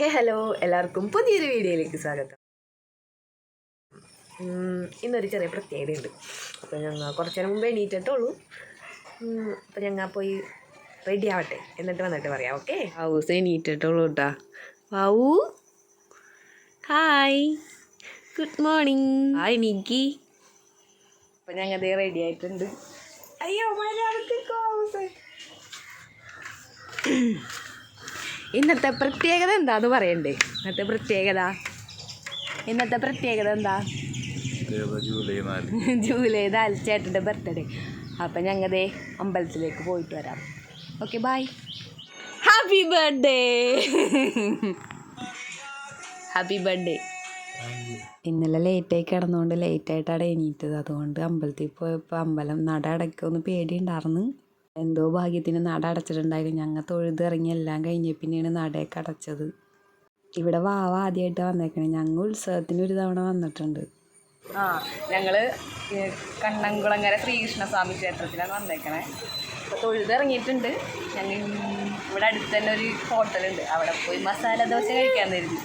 ഹേ hello. എല്ലാവർക്കും പുതിയൊരു വീഡിയോയിലേക്ക് സ്വാഗതം. ഇന്നൊരു ചെറിയ പ്രത്യേകതയുണ്ട് അപ്പോൾ ഞങ്ങൾ കുറച്ച് നേരം മുമ്പ് എണീറ്റിട്ടുള്ളൂ. അപ്പോൾ ഞങ്ങൾ പോയി റെഡി ആവട്ടെ. എന്നിട്ട് വന്നിട്ട് പറയാം ഓക്കെ? ഹൗസ് എണീറ്റിട്ടുള്ളൂ കേട്ടാ wow. Hi. Good morning. Hi Nikki അപ്പോൾ ഞങ്ങൾ അതേ റെഡി ആയിട്ടുണ്ട്. അയ്യോ മലയാളത്തിൽ ഹൗസ് ഇന്നത്തെ പ്രത്യേകത എന്താ അത് പറയണ്ടേ? ഇന്നത്തെ പ്രത്യേകത? ഇന്നത്തെ പ്രത്യേകത എന്താ? ജൂലൈ നാല്. ചേട്ടന്റെ ബർത്ത്ഡേ. അപ്പം ഞങ്ങതേ അമ്പലത്തിലേക്ക് പോയിട്ട് വരാം. Okay bye happy birthday. Happy birthday. ഇന്നലെ ലേറ്റായി കിടന്നുകൊണ്ട് ലേറ്റായിട്ടാണ് എണീറ്റത്. അതുകൊണ്ട് അമ്പലത്തിൽ പോയപ്പോൾ അമ്പലം നട അടയ്ക്കുമെന്ന് പേടിയുണ്ടായിരുന്നു. എന്തോ ഭാഗ്യത്തിന് നട അടച്ചിട്ടുണ്ടായിരുന്നു. ഞങ്ങൾ തൊഴുതിറങ്ങി എല്ലാം കഴിഞ്ഞ പിന്നെയാണ് നടയൊക്കെ അടച്ചത്. ഇവിടെ വാവ ആദ്യമായിട്ട് വന്നേക്കണേ. ഞങ്ങൾ ഉത്സവത്തിന് ഒരു തവണ വന്നിട്ടുണ്ട്. ആ ഞങ്ങൾ കണ്ണംകുളങ്ങര ശ്രീകൃഷ്ണസ്വാമി ക്ഷേത്രത്തിലാണ് വന്നേക്കണേ. അപ്പോൾ തൊഴുതിറങ്ങിയിട്ടുണ്ട് ഞങ്ങൾ ഇവിടെ അടുത്ത് തന്നെ ഒരു ഹോട്ടലുണ്ട്. അവിടെ പോയി മസാല ദോശ കഴിക്കാൻ തരുന്നു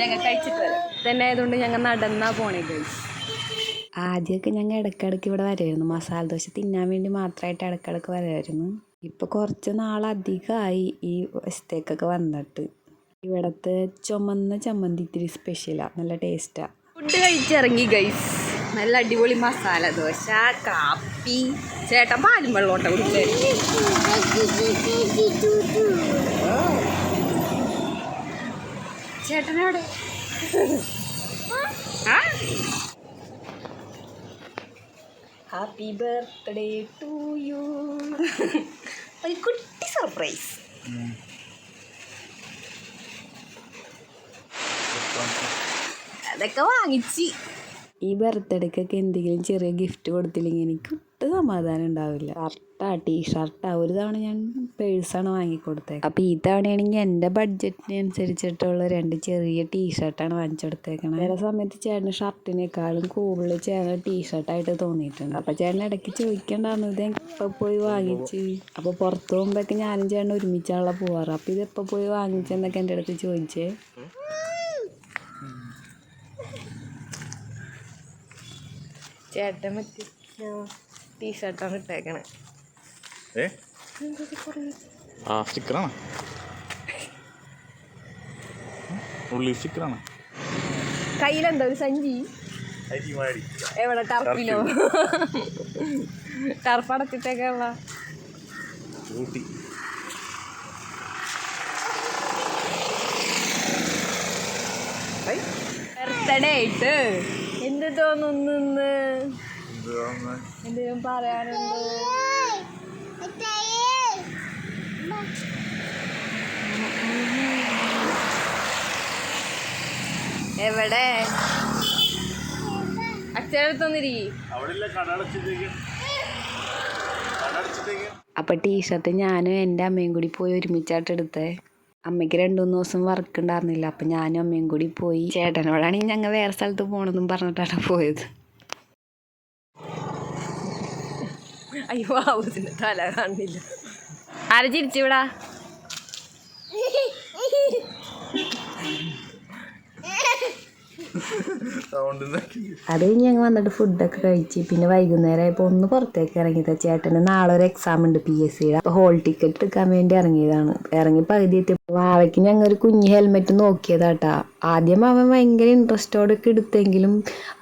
ഞങ്ങൾ കഴിച്ചിട്ട് തന്നെ ആയതുകൊണ്ട് ഞങ്ങൾ നടന്നാ പോണേ ആദ്യമൊക്കെ ഞങ്ങൾ ഇടയ്ക്കിടയ്ക്ക് ഇവിടെ വരുമായിരുന്നു മസാല ദോശ തിന്നാൻ വേണ്ടി മാത്രമായിട്ട് ഇടയ്ക്കിടയ്ക്ക് വരുമായിരുന്നു ഇപ്പോൾ കുറച്ച് നാളധികമായി ഈ വശത്തേക്കൊക്കെ വന്നിട്ട്. ഇവിടുത്തെ ചുമന്ന ചമ്മന്തി ഇത്തിരി സ്പെഷ്യലാണ് നല്ല ടേസ്റ്റാണ് ഫുഡ് കഴിച്ചിറങ്ങി ഗൈസ് നല്ല അടിപൊളി മസാല ദോശ കാപ്പി ചേട്ടൻ പാലും വെള്ളോട്ട കുടിച്ചേ? ചേട്ടനവിടെ ഹാപ്പി ബർത്ത്ഡേ ടു യു ഒരു കുട്ടി സർപ്രൈസ് അതൊക്കെ വാങ്ങിച്ച് ഈ ബർത്ത്ഡേക്കൊക്കെ എന്തെങ്കിലും ചെറിയ ഗിഫ്റ്റ് കൊടുത്തില്ലെങ്കിൽ എനിക്ക് ഒട്ടും സമാധാനം ഉണ്ടാവില്ല. ഷർട്ടാ ടീഷർട്ടാ ഒരു തവണ ഞാൻ പേഴ്സാണ് വാങ്ങിക്കൊടുത്തത് അപ്പോൾ ഈ തവണയാണെങ്കിൽ എന്റെ ബഡ്ജറ്റിനനുസരിച്ചിട്ടുള്ള രണ്ട് ചെറിയ ടീഷർട്ടാണ് വാങ്ങിച്ചു കൊടുത്തേക്കണത് വേറെ സമയത്ത് ചേട്ടന് ഷർട്ടിനേക്കാളും കൂടുതൽ ചേട്ടൻ ടീഷർട്ടായിട്ട് തോന്നിയിട്ടുണ്ട്. അപ്പോൾ ചേട്ടൻ ഇടയ്ക്ക് ചോദിക്കണ്ടായിരുന്നു ഇത് എപ്പോൾ പോയി വാങ്ങിച്ച്? അപ്പോൾ പുറത്ത് പോകുമ്പോഴൊക്കെ ഞാനും ചേട്ടൻ ഒരുമിച്ചാണല്ലോ പോവാറ്. അപ്പോൾ ഇത് എപ്പോൾ പോയി വാങ്ങിച്ചെന്നൊക്കെ എന്റെ അടുത്ത് ചോദിച്ചേ. ചേട്ടൻ മറ്റേ ടീഷർട്ടാണ് ഇട്ടേക്കണേ. ഏ? ആ സ്റ്റിക്കറാണ്. ഉള്ളി സ്റ്റിക്കറാണ്. കയ്യിലെന്താ ഒരു സഞ്ചി? എവിടെ? ടർപ്പിലോ ടർപ്പ് അടച്ചിട്ടേക്കുള്ള ഊട്ടി. ബർത്ത്ഡേ ആയിട്ട് തോന്നുന്നു. എന്തെങ്കിലും പറയാനുണ്ടോ? എവിടെ? അച്ഛനടുത്തൊന്നിരി അപ്പൊ ടീഷർട്ട് ഞാനും എന്റെ അമ്മയും കൂടി പോയി ഒരുമിച്ചായിട്ട് എടുത്തേ. അമ്മയ്ക്ക് രണ്ട് മൂന്ന് ദിവസം വർക്ക് ഉണ്ടായിരുന്നില്ല. അപ്പം ഞാനും അമ്മയും കൂടി പോയി. ചേട്ടനോടാണെങ്കിൽ ഞങ്ങൾ വേറെ സ്ഥലത്ത് പോകണമെന്നും പറഞ്ഞിട്ടാണ് പോയത്. അയ്യോ ആവുന്നില്ല തല കാണില്ല. ആരെ ചിരിച്ചിവിടാ അത് കഴിഞ്ഞ് ഞങ്ങൾ വന്നിട്ട് ഫുഡൊക്കെ കഴിച്ച്. പിന്നെ വൈകുന്നേരം ആയപ്പോൾ ഒന്ന് പുറത്തേക്ക് ഇറങ്ങിയത് ചേട്ടന് നാളെ ഒരു എക്സാം ഉണ്ട് പി എസ് സിയുടെ അപ്പോൾ ഹോൾ ടിക്കറ്റ് എടുക്കാൻ വേണ്ടി ഇറങ്ങിയതാണ്. ഇറങ്ങി പകുതി എത്തിയപ്പോൾ വാവയ്ക്ക് ഞങ്ങൾ ഒരു കുഞ്ഞ് ഹെൽമെറ്റ് നോക്കിയതാട്ടാ. ആദ്യം അവൻ ഭയങ്കര ഇൻട്രസ്റ്റോടെ ഒക്കെ എടുത്തെങ്കിലും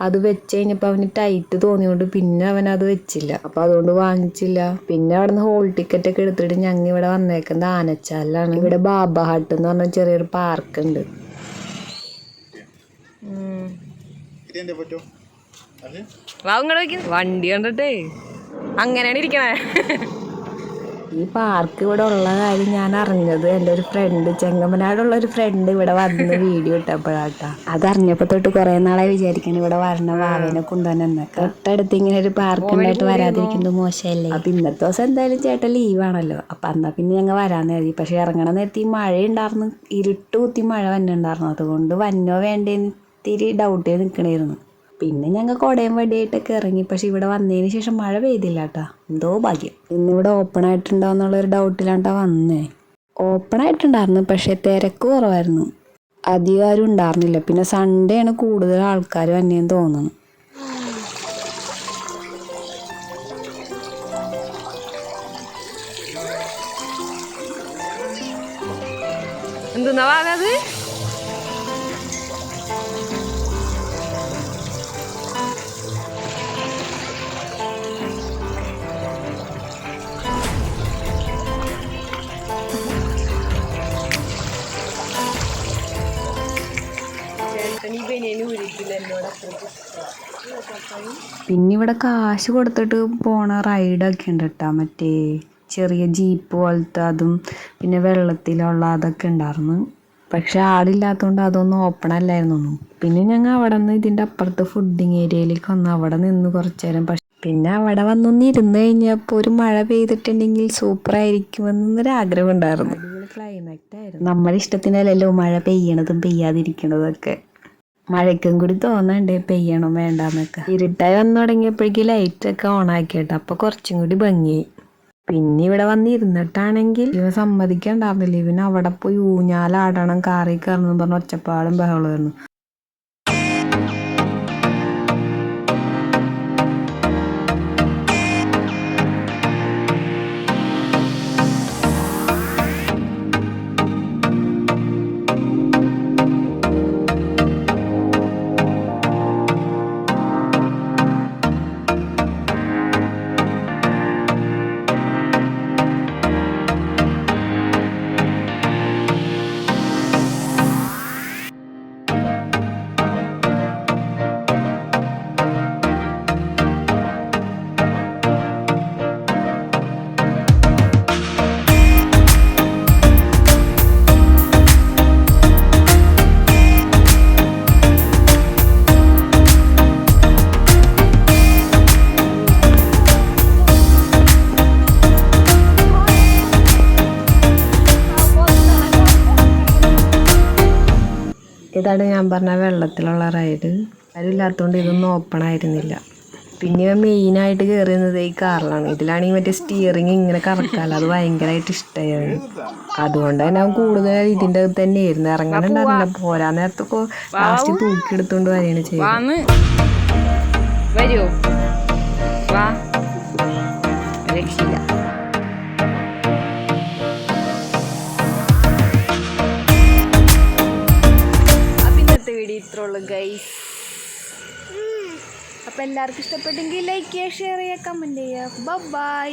അത് വെച്ച് കഴിഞ്ഞപ്പോൾ അവന് ടൈറ്റ് തോന്നിയോണ്ട് പിന്നെ അവൻ അത് വെച്ചില്ല. അപ്പോൾ അതുകൊണ്ട് വാങ്ങിച്ചില്ല. പിന്നെ അവിടെ നിന്ന് ഹോൾ ടിക്കറ്റ് ഒക്കെ എടുത്തിട്ട് ഞങ്ങൾ ഇവിടെ വന്നേക്കുന്നത് ആനച്ചാലാണ് ഇവിടെ ബാബ ഹട്ട് എന്ന് പറഞ്ഞ ചെറിയൊരു പാർക്ക് ഇതെന്റെ പറ്റോ? വണ്ടി കണ്ടിട്ടേ. അങ്ങനെയാണ് ഇരിക്കണേ. ഈ പാർക്ക് ഇവിടെ ഉള്ള കാര്യം ഞാൻ അറിഞ്ഞത് എന്റെ ഒരു ഫ്രണ്ട് ചെങ്ങമ്പനാടുള്ള ഒരു ഫ്രണ്ട് ഇവിടെ വന്ന് വീഡിയോ ഇട്ടപ്പോഴാട്ടാ. അതറിഞ്ഞപ്പോൾ തൊട്ട് കുറേ നാളായി വിചാരിക്കണം ഇവിടെ വരണ വാവേനെ കൊണ്ടുവന്നെ തൊട്ടടുത്ത് ഇങ്ങനെ ഒരു പാർക്ക് ഉണ്ടായിട്ട് വരാതിരിക്കുന്നത് മോശമല്ലേ? അപ്പൊ ഇന്നത്തെ ദിവസം എന്തായാലും ചേട്ടൻ ലീവാണല്ലോ അപ്പൊ എന്നാ പിന്നെ ഞങ്ങൾ വരാന്ന് കരുതി. പക്ഷെ ഇറങ്ങണ നേരത്തെ ഈ മഴ ഉണ്ടായിരുന്നു ഇരുട്ട് കുത്തി മഴ വന്നുണ്ടായിരുന്നു അതുകൊണ്ട് വന്നോ വേണ്ടേന്ന് ഇത്തിരി ഡൗട്ട് ചെയ്ത് നിൽക്കണായിരുന്നു പിന്നെ ഞങ്ങൾ കുടയും വടിയായിട്ടൊക്കെ ഇറങ്ങി. പക്ഷെ ഇവിടെ വന്നതിന് ശേഷം മഴ പെയ്തില്ല കേട്ടോ എന്തോ ഭാഗ്യം. ഇന്നിവിടെ ഓപ്പൺ ആയിട്ടുണ്ടോ ഒരു ഡൗട്ടിലാണ്ടാ വന്നേ. ഓപ്പൺ ആയിട്ടുണ്ടായിരുന്നു പക്ഷേ തിരക്ക് കുറവായിരുന്നു. അധികം ആരും ഉണ്ടായിരുന്നില്ല. പിന്നെ സൺഡേ ആണ് കൂടുതൽ ആൾക്കാർ വന്നേന്ന് തോന്നുന്നു. എന്തെന്നാ പറഞ്ഞത് പിന്നെ ഇവിടെ കാശ് കൊടുത്തിട്ട് പോണ റൈഡൊക്കെ ഉണ്ട് കേട്ടോ മറ്റേ ചെറിയ ജീപ്പ് പോലത്തെ അതും പിന്നെ വെള്ളത്തിലുള്ള അതൊക്കെ ഉണ്ടായിരുന്നു. പക്ഷെ ആളില്ലാത്തതുകൊണ്ട് അതൊന്നും ഓപ്പൺ അല്ലായിരുന്നു. പിന്നെ ഞങ്ങൾ അവിടെ നിന്ന് ഇതിന്റെ അപ്പുറത്ത് ഫുഡിങ് ഏരിയയിലേക്ക് വന്നു. അവിടെ നിന്ന് കുറച്ച് നേരം പക്ഷെ പിന്നെ അവിടെ വന്നൊന്ന് ഇരുന്ന് കഴിഞ്ഞപ്പോൾ ഒരു മഴ പെയ്തിട്ടുണ്ടെങ്കിൽ സൂപ്പർ ആയിരിക്കുമെന്നൊരു ആഗ്രഹം ഉണ്ടായിരുന്നു ക്ലൈമറ്റ് ആയിരുന്നു. നമ്മുടെ ഇഷ്ടത്തിനല്ലല്ലോ മഴ പെയ്യണതും പെയ്യാതിരിക്കണതും ഒക്കെ മഴയ്ക്കും കൂടി തോന്നണ്ട് പെയ്യണം വേണ്ടാന്നൊക്കെ. ഇരുട്ടായി വന്നു തുടങ്ങിയപ്പോഴേക്കും ലൈറ്റൊക്കെ ഓൺ ആക്കിയിട്ട് അപ്പൊ കുറച്ചും കൂടി ഭംഗിയായി പിന്നെ ഇവിടെ വന്ന് ഇരുന്നിട്ടാണെങ്കിൽ ഇവ സമ്മതിക്കണ്ടായിരുന്നില്ല. ഇവന് അവിടെ പോയി ഊഞ്ഞാലാടണം കാറി കയറണം പറഞ്ഞ ഒച്ചപ്പാടും ബഹളമായിരുന്നു ഇതാണ് ഞാൻ പറഞ്ഞ വെള്ളത്തിലുള്ള റൈഡ് ആരും ഇല്ലാത്തതുകൊണ്ട് ഇതൊന്നും ഓപ്പൺ ആയിരുന്നില്ല. പിന്നെ മെയിനായിട്ട് കയറുന്നത് ഈ കാറിലാണ് ഇതിലാണെങ്കിൽ മറ്റേ സ്റ്റിയറിങ് ഇങ്ങനെ കറക്കാല അത് ഭയങ്കരമായിട്ട് ഇഷ്ടമായിരുന്നു അതുകൊണ്ട് തന്നെ അവൻ കൂടുതൽ ഇതിന്റെ അകത്ത് തന്നെയായിരുന്നു ഇറങ്ങാനുണ്ടായിരുന്നില്ല പോരാ നേരത്തൊക്കെ ലാസ്റ്റ് തൂക്കിയെടുത്തുകൊണ്ട് വരികയാണ് ചെയ്യുന്നത് ഉള്ളൂ ഗൈസ് അപ്പം എല്ലാവർക്കും ഇഷ്ടപ്പെട്ടെങ്കിൽ ലൈക്ക് ചെയ്യുക ഷെയർ ചെയ്യുക കമന്റ് ചെയ്യുക. ബൈ